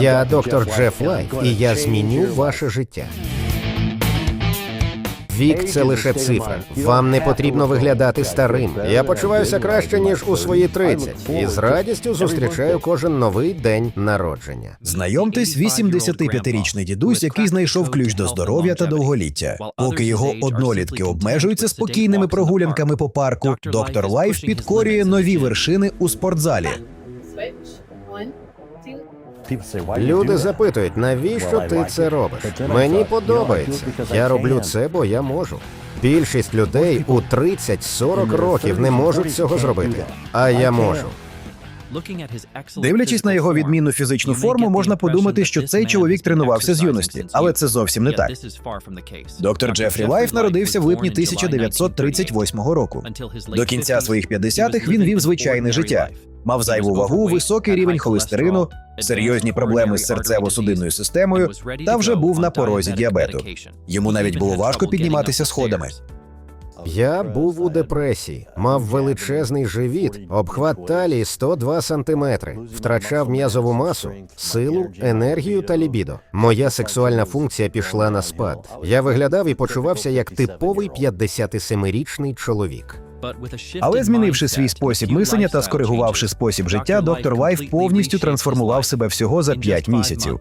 Я доктор Джеф Лайф, і я зміню ваше життя. Вік це лише цифра. Вам не потрібно виглядати старим. Я почуваюся краще ніж у свої 30 і з радістю зустрічаю кожен новий день народження. Знайомтесь, 85-річний дідусь, який знайшов ключ до здоров'я та довголіття. Поки його однолітки обмежуються спокійними прогулянками по парку, доктор Лайф підкорює нові вершини у спортзалі. Люди запитують, навіщо ти це робиш? Мені подобається. Я роблю це, бо я можу. Більшість людей у 30-40 років не можуть цього зробити. А я можу. Дивлячись на його відмінну фізичну форму, можна подумати, що цей чоловік тренувався з юності, але це зовсім не так. Доктор Джефрі Лайф народився в липні 1938 року. До кінця своїх 50-х він вів звичайне життя. Мав зайву вагу, високий рівень холестерину, серйозні проблеми з серцево-судинною системою та вже був на порозі діабету. Йому навіть було важко підніматися сходами. Я був у депресії, мав величезний живіт, обхват талії 102 сантиметри, втрачав м'язову масу, силу, енергію та лібідо. Моя сексуальна функція пішла на спад. Я виглядав і почувався як типовий 57-річний чоловік. Але змінивши свій спосіб мислення та скоригувавши спосіб життя, доктор Лайф повністю трансформував себе всього за 5 місяців.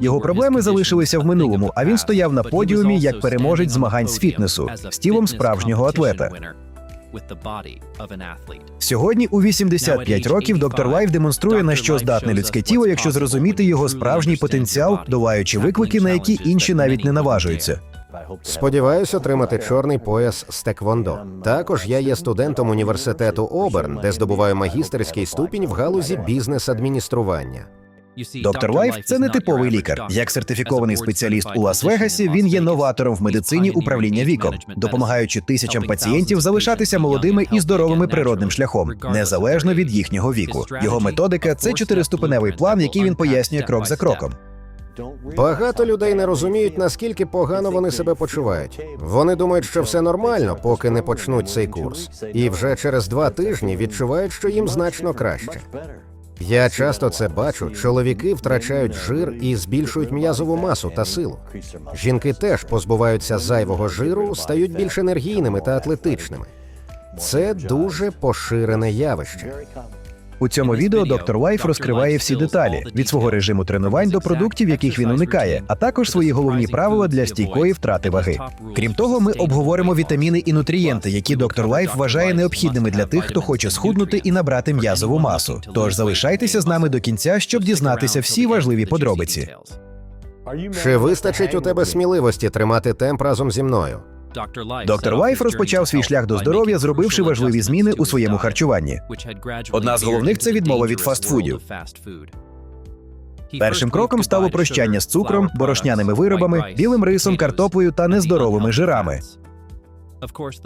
Його проблеми залишилися в минулому, а він стояв на подіумі як переможець змагань з фітнесу з тілом справжнього атлета. Сьогодні у 85 років доктор Лайф демонструє на що здатне людське тіло, якщо зрозуміти його справжній потенціал, долаючи виклики, на які інші навіть не наважуються. Сподіваюся отримати чорний пояс з теквондо. Також я є студентом університету Оберн, де здобуваю магістерський ступінь в галузі бізнес-адміністрування. Доктор Лайф це не типовий лікар. Як сертифікований спеціаліст у Лас-Вегасі, він є новатором в медицині управління віком, допомагаючи тисячам пацієнтів залишатися молодими і здоровими природним шляхом, незалежно від їхнього віку. Його методика це чотириступеневий план, який він пояснює крок за кроком. Багато людей не розуміють, наскільки погано вони себе почувають. Вони думають, що все нормально, поки не почнуть цей курс, і вже через два тижні відчувають, що їм значно краще. Я часто це бачу. Чоловіки втрачають жир і збільшують м'язову масу та силу. Жінки теж позбуваються зайвого жиру, стають більш енергійними та атлетичними. Це дуже поширене явище. У цьому відео доктор Лайф розкриває всі деталі від свого режиму тренувань до продуктів, яких він уникає, а також свої головні правила для стійкої втрати ваги. Крім того, ми обговоримо вітаміни і нутрієнти, які доктор Лайф вважає необхідними для тих, хто хоче схуднути і набрати м'язову масу. Тож залишайтеся з нами до кінця, щоб дізнатися всі важливі подробиці. Чи вистачить у тебе сміливості тримати темп разом зі мною? Доктор Лайф розпочав свій шлях до здоров'я, зробивши важливі зміни у своєму харчуванні. Одна з головних це відмова від фастфудів. Першим кроком стало прощання з цукром, борошняними виробами, білим рисом, картоплею та нездоровими жирами.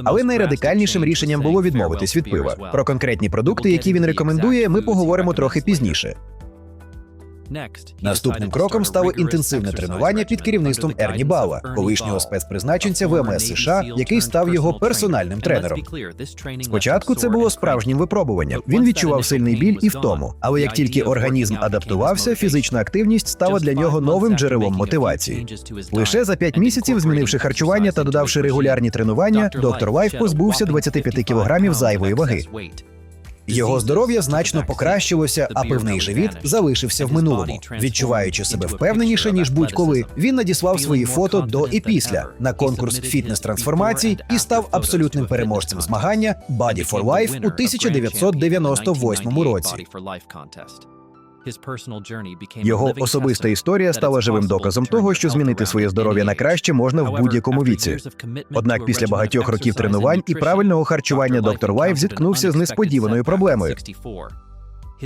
Але найрадикальнішим рішенням було відмовитись від пива. Про конкретні продукти, які він рекомендує, ми поговоримо трохи пізніше. Наступним кроком стало інтенсивне тренування під керівництвом Ерні Бауа, колишнього спецпризначенця ВМС США, який став його персональним тренером. Спочатку це було справжнім випробуванням. Він відчував сильний біль і втому. Але як тільки організм адаптувався, фізична активність стала для нього новим джерелом мотивації. Лише за 5 місяців, змінивши харчування та додавши регулярні тренування, доктор Лайф позбувся 25 кілограмів зайвої ваги. Його здоров'я значно покращилося, а пивний живіт залишився в минулому. Відчуваючи себе впевненіше ніж будь-коли, він надіслав свої фото до і після на конкурс фітнес-трансформацій і став абсолютним переможцем змагання Body for Life у 1998 році. Його особиста історія стала живим доказом того, що змінити своє здоров'я на краще можна в будь-якому віці. Однак після багатьох років тренувань і правильного харчування доктор Лайф зіткнувся з несподіваною проблемою.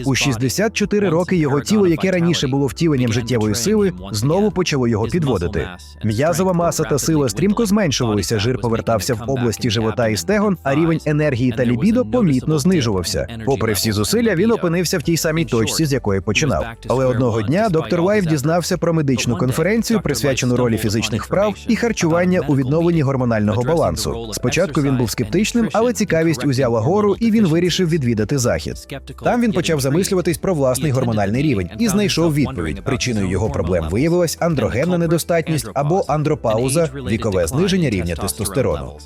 У 64 роки його тіло, яке раніше було втіленням життєвої сили, знову почало його підводити. М'язова маса та сила стрімко зменшувалися. Жир повертався в області живота і стегон, а рівень енергії та лібідо помітно знижувався. Попри всі зусилля, він опинився в тій самій точці, з якої починав. Але одного дня доктор Лайф дізнався про медичну конференцію, присвячену ролі фізичних вправ і харчування у відновленні гормонального балансу. Спочатку він був скептичним, але цікавість узяла гору, і він вирішив відвідати захід. Там він почав замислюватись про власний гормональний рівень і знайшов відповідь. Причиною його проблем виявилась андрогенна недостатність або андропауза, вікове зниження рівня тестостерону.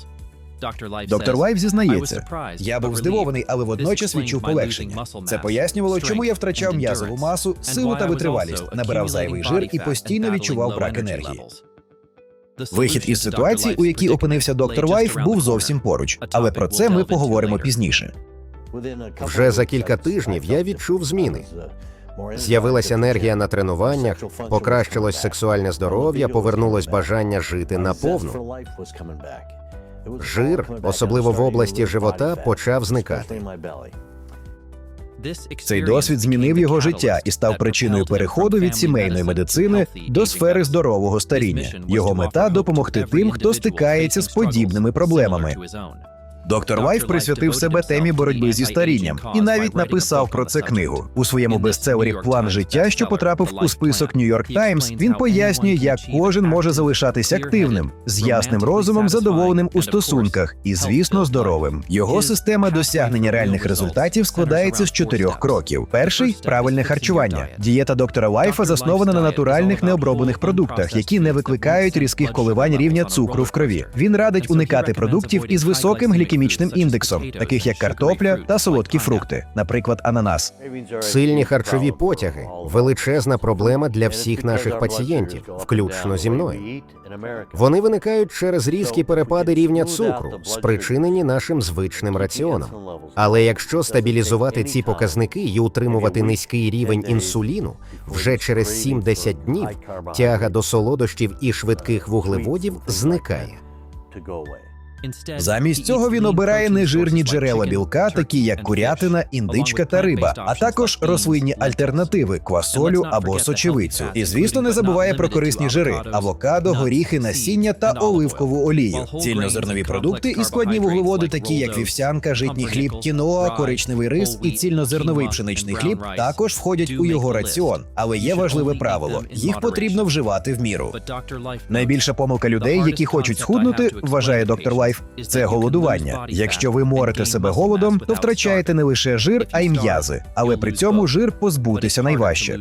Доктор Лайф зізнається, я був здивований, але водночас відчув полегшення. Це пояснювало, чому я втрачав м'язову масу, силу та витривалість, набирав зайвий жир і постійно відчував брак енергії. Вихід із ситуації, у якій опинився доктор Лайф, був зовсім поруч, але про це ми поговоримо пізніше. Вже за кілька тижнів я відчув зміни. З'явилася енергія на тренуваннях, покращилось сексуальне здоров'я, повернулось бажання жити наповну. Жир, особливо в області живота, почав зникати. Цей досвід змінив його життя і став причиною переходу від сімейної медицини до сфери здорового старіння. Його мета допомогти тим, хто стикається з подібними проблемами. Доктор Лайф присвятив себе темі боротьби зі старінням і навіть написав про це книгу у своєму бестселері План життя, що потрапив у список Нью-Йорк Таймс. Він пояснює, як кожен може залишатися активним, з ясним розумом, задоволеним у стосунках і, звісно, здоровим. Його система досягнення реальних результатів складається з чотирьох кроків: перший правильне харчування. Дієта доктора Лайфа заснована на натуральних необроблених продуктах, які не викликають різких коливань рівня цукру в крові. Він радить уникати продуктів із високим глікемічним індексом, таких як картопля та солодкі фрукти, наприклад, ананас. Сильні харчові потяги величезна проблема для всіх наших пацієнтів, включно зі мною. Вони виникають через різкі перепади рівня цукру, спричинені нашим звичним раціоном. Але якщо стабілізувати ці показники і утримувати низький рівень інсуліну, вже через 7-10 днів тяга до солодощів і швидких вуглеводів зникає. Замість цього він обирає нежирні джерела білка, такі як курятина, індичка та риба, а також рослинні альтернативи квасолю або сочевицю. І звісно, не забуває про корисні жири: авокадо, горіхи, насіння та оливкову олію. Цільнозернові продукти і складні вуглеводи, такі як вівсянка, житній хліб, кіноа, коричневий рис і цільнозерновий пшеничний хліб, також входять у його раціон. Але є важливе правило: їх потрібно вживати в міру. Найбільша помилка людей, які хочуть схуднути, вважає доктор Лайф, це голодування. Якщо ви морите себе голодом, то втрачаєте не лише жир, а й м'язи. Але при цьому жир позбутися найважче.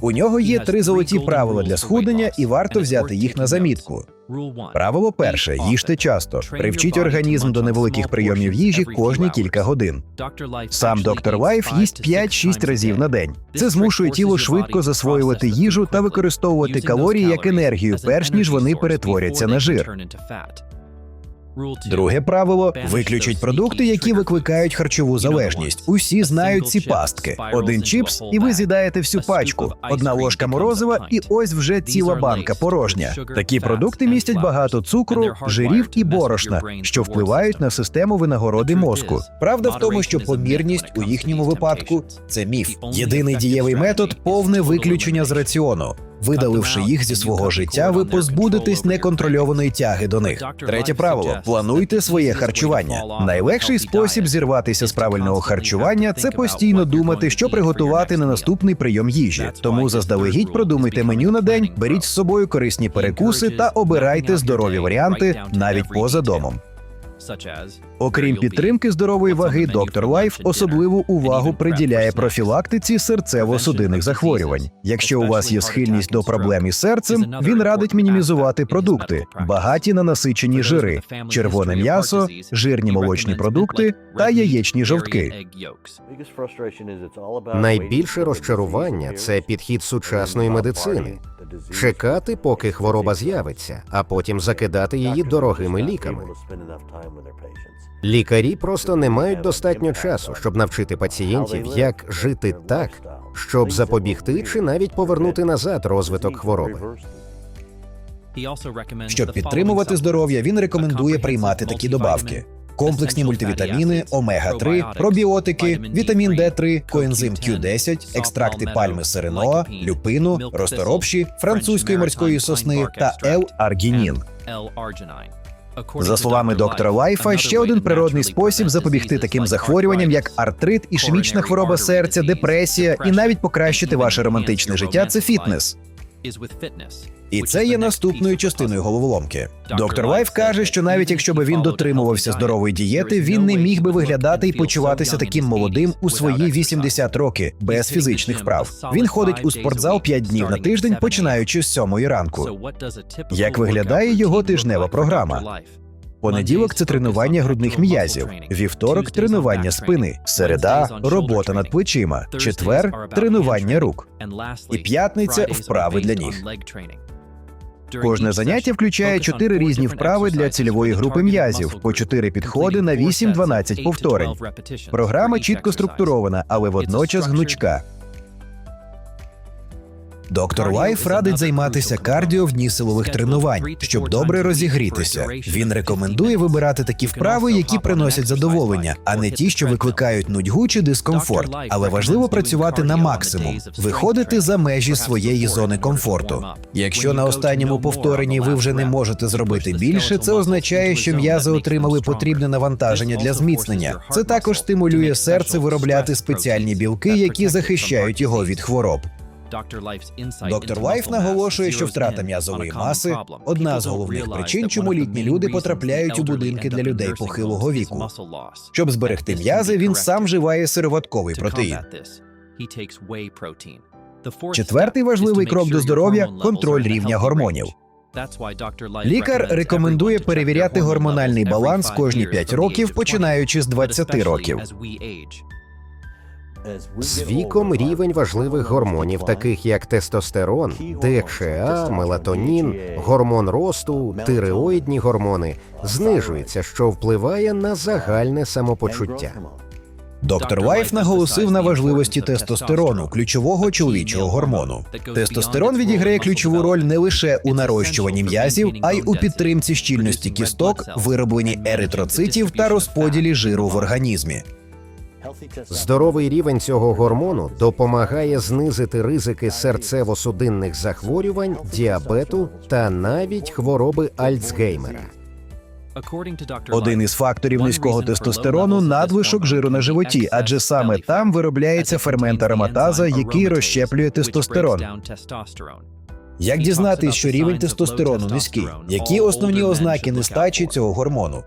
У нього є три золоті правила для схуднення, і варто взяти їх на замітку. Правило перше: їжте часто. Привчіть організм до невеликих прийомів їжі кожні кілька годин. Сам доктор Лайф їсть 5-6 разів на день. Це змушує тіло швидко засвоювати їжу та використовувати калорії як енергію, перш ніж вони перетворяться на жир. Друге правило: виключіть продукти, які викликають харчову залежність. Усі знають ці пастки. Один чіпс, і ви з'їдаєте всю пачку. Одна ложка морозива, і ось вже ціла банка порожня. Такі продукти містять багато цукру, жирів і борошна, що впливають на систему винагороди мозку. Правда в тому, що помірність у їхньому випадку це міф. Єдиний дієвий метод повне виключення з раціону. Видаливши їх зі свого життя, ви позбудетесь неконтрольованої тяги до них. Третє правило: плануйте своє харчування. Найлегший спосіб зірватися з правильного харчування це постійно думати, що приготувати на наступний прийом їжі. Тому заздалегідь продумуйте меню на день, беріть з собою корисні перекуси та обирайте здорові варіанти навіть поза домом. Окрім підтримки здорової ваги, доктор Лайф особливу увагу приділяє профілактиці серцево-судинних захворювань. Якщо у вас є схильність до проблем із серцем, він радить мінімізувати продукти, багаті на насичені жири, червоне м'ясо, жирні молочні продукти та яєчні жовтки. Найбільше розчарування це підхід сучасної медицини. Чекати, поки хвороба з'явиться, а потім закидати її дорогими ліками. Лікарі просто не мають достатньо часу, щоб навчити пацієнтів, як жити так, щоб запобігти чи навіть повернути назад розвиток хвороби. Щоб підтримувати здоров'я, він рекомендує приймати такі добавки: комплексні мультивітаміни, омега-3, пробіотики, вітамін Д3, коензим Q10, екстракти пальми сереноа, люпину, розторопші, французької морської сосни та L-аргінін. За словами доктора Лайфа, ще один природний спосіб запобігти таким захворюванням, як артрит, ішемічна хвороба серця, депресія і навіть покращити ваше романтичне життя це фітнес. І це є наступною частиною головоломки. Доктор Лайф каже, що навіть якщо би він дотримувався здорової дієти, він не міг би виглядати і почуватися таким молодим у свої 80 роки без фізичних вправ. Він ходить у спортзал 5 днів на тиждень, починаючи з 7 ранку. Як виглядає його тижнева програма? Понеділок це тренування грудних м'язів, вівторок тренування спини, середа робота над плечима, четвер тренування рук. і п'ятниця вправи для ніг. Кожне заняття включає чотири різні вправи для цільової групи м'язів, по чотири підходи на 8-12 повторень. Програма чітко структурована, але водночас гнучка. Доктор Лайф радить займатися кардіо в дні силових тренувань, щоб добре розігрітися. Він рекомендує вибирати такі вправи, які приносять задоволення, а не ті, що викликають нудьгу чи дискомфорт. Але важливо працювати на максимум, виходити за межі своєї зони комфорту. Якщо на останньому повторенні ви вже не можете зробити більше, це означає, що м'язи отримали потрібне навантаження для зміцнення. Це також стимулює серце виробляти спеціальні білки, які захищають його від хвороб. Доктор Лайф наголошує, що втрата м'язової маси одна з головних причин, чому літні люди потрапляють у будинки для людей похилого віку. Щоб зберегти м'язи, він сам вживає сироватковий протеїн. Четвертий важливий крок до здоров'я контроль рівня гормонів. Лікар рекомендує перевіряти гормональний баланс кожні 5 років, починаючи з 20 років. З віком рівень важливих гормонів, таких як тестостерон, ДХА, мелатонін, гормон росту, тиреоїдні гормони, знижується, що впливає на загальне самопочуття. Доктор Лайф наголосив на важливості тестостерону, ключового чоловічого гормону. Тестостерон відіграє ключову роль не лише у нарощуванні м'язів, а й у підтримці щільності кісток, виробленні еритроцитів та розподілі жиру в організмі. Здоровий рівень цього гормону допомагає знизити ризики серцево-судинних захворювань, діабету та навіть хвороби Альцгеймера. Один із факторів низького тестостерону надлишок жиру на животі, адже саме там виробляється фермент ароматаза, який розщеплює тестостерон. Як дізнатись, що рівень тестостерону низький? Які основні ознаки нестачі цього гормону?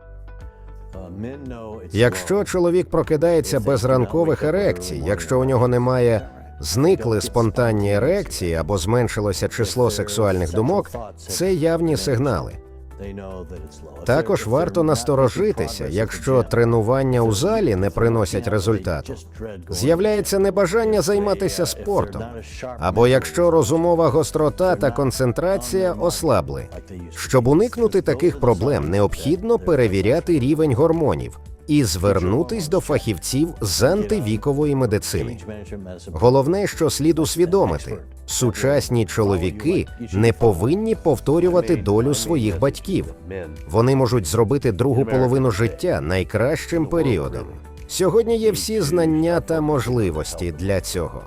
Якщо чоловік прокидається без ранкових ерекцій, якщо у нього немає зникли спонтанні ерекції або зменшилося число сексуальних думок, це явні сигнали. Також варто насторожитися, якщо тренування у залі не приносять результату. З'являється небажання займатися спортом, або якщо розумова гострота та концентрація ослабли. Щоб уникнути таких проблем, необхідно перевіряти рівень гормонів і звернутись до фахівців з антивікової медицини. Головне, що слід усвідомити, сучасні чоловіки не повинні повторювати долю своїх батьків. Вони можуть зробити другу половину життя найкращим періодом. Сьогодні є всі знання та можливості для цього.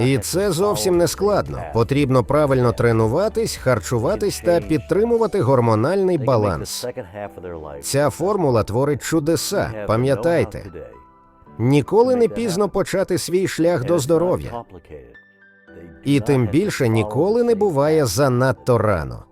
І це зовсім не складно. Потрібно правильно тренуватись, харчуватись та підтримувати гормональний баланс. Ця формула творить чудеса. Пам'ятайте, ніколи не пізно почати свій шлях до здоров'я, і тим більше ніколи не буває занадто рано.